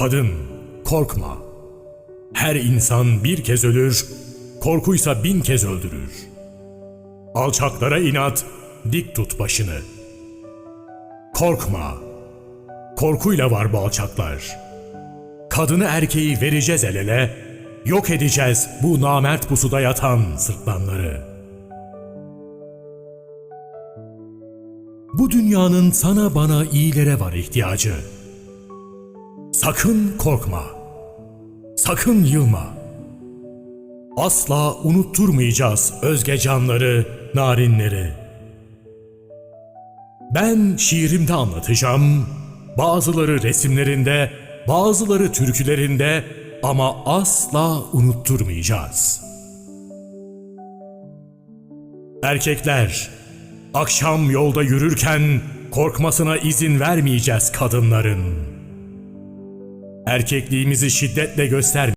Kadın, korkma. Her insan bir kez ölür, korkuysa bin kez öldürür. Alçaklara inat, dik tut başını. Korkma. Korkuyla var bu alçaklar. Kadını erkeği vereceğiz el ele, yok edeceğiz bu namert pusuda yatan sırtlanları. Bu dünyanın sana bana iyilere var ihtiyacı. Sakın korkma. Sakın yılma. Asla unutturmayacağız özge canları, narinleri. Ben şiirimde anlatacağım. Bazıları resimlerinde, bazıları türkülerinde ama asla unutturmayacağız. Erkekler, akşam yolda yürürken korkmasına izin vermeyeceğiz kadınların. Erkekliğimizi şiddetle göster